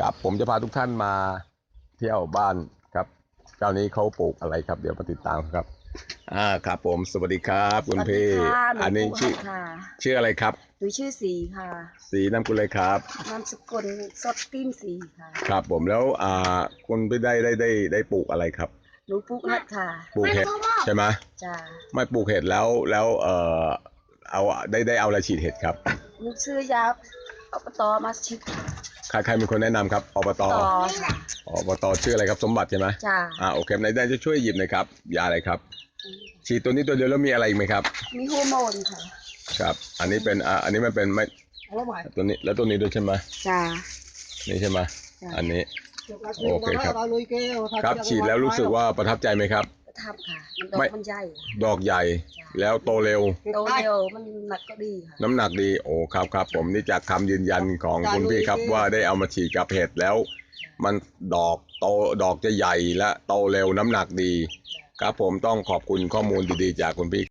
ครับผมจะพาทุกท่านมาเที่ยวบ้านครับเจ้านี้เขาปลูกอะไรครับ เดี๋ยวมาติดตามครับ อ่าครับผมสวัสดีครับคุณพี่ สวัสดีค่ะหนูอันนี้ปุ๊ชื่อค่ะชื่ออะไรครับ หนูชื่อสีค่ะสีน้ำกุลเลยครับ นามสกุลสดติ้มสีค่ะ ครับผมแล้วอ่าคุณพี่ได้ได้ได้ได้ปลูกอะไรครับ หนูปุ๊กนัดค่ะปลูกเห็ดใช่ไหมจ้าไม่ปลูกเห็ดแล้วแล้วเอ่อเอาได้ได้เอาอะไรฉีดเห็ดครับ หนูซื้อยาอบตมาชิด ใครใครเป็นคนแนะนำครับอบต ต่อค่ะ อบตชื่ออะไรครับสมบัติใช่ไหมจ้าอ่าโอเคในได้จะช่วยหยิบหน่อยครับยาอะไรครับฉีดตัวนี้ตัวเดียวแล้วมีอะไรอีกไหมครับมีฮอร์โมนค่ะครับ อันนี้เป็นอ่าอันนี้มันเป็นไม่ตัวนี้แล้วตัวนี้ด้วยใช่ไหมจ้า นี่ใช่ไหมจ้ะ อันนี้ โอโอเคเคคครัรับบครับฉีดแล้วรู้สึกว่าประทับใจไหมครับประ ทับค่ะ มันดอไม่กมันใหญ่ดอกใหญ่แล้วโตเร็ว โตเร็วมันหนักก็ดีค่ะ น้ำหนักดี โอ้ครับครับผมนี่จากคำยืนยันของคุณพี่ครับว่าได้เอามาฉีดกับเห็ดแล้ว มันดอกโตดอกจะใหญ่และโตเร็วน้ำหนักดี ครับผมต้องขอบคุณข้อมูลดีๆ จากคุณพี่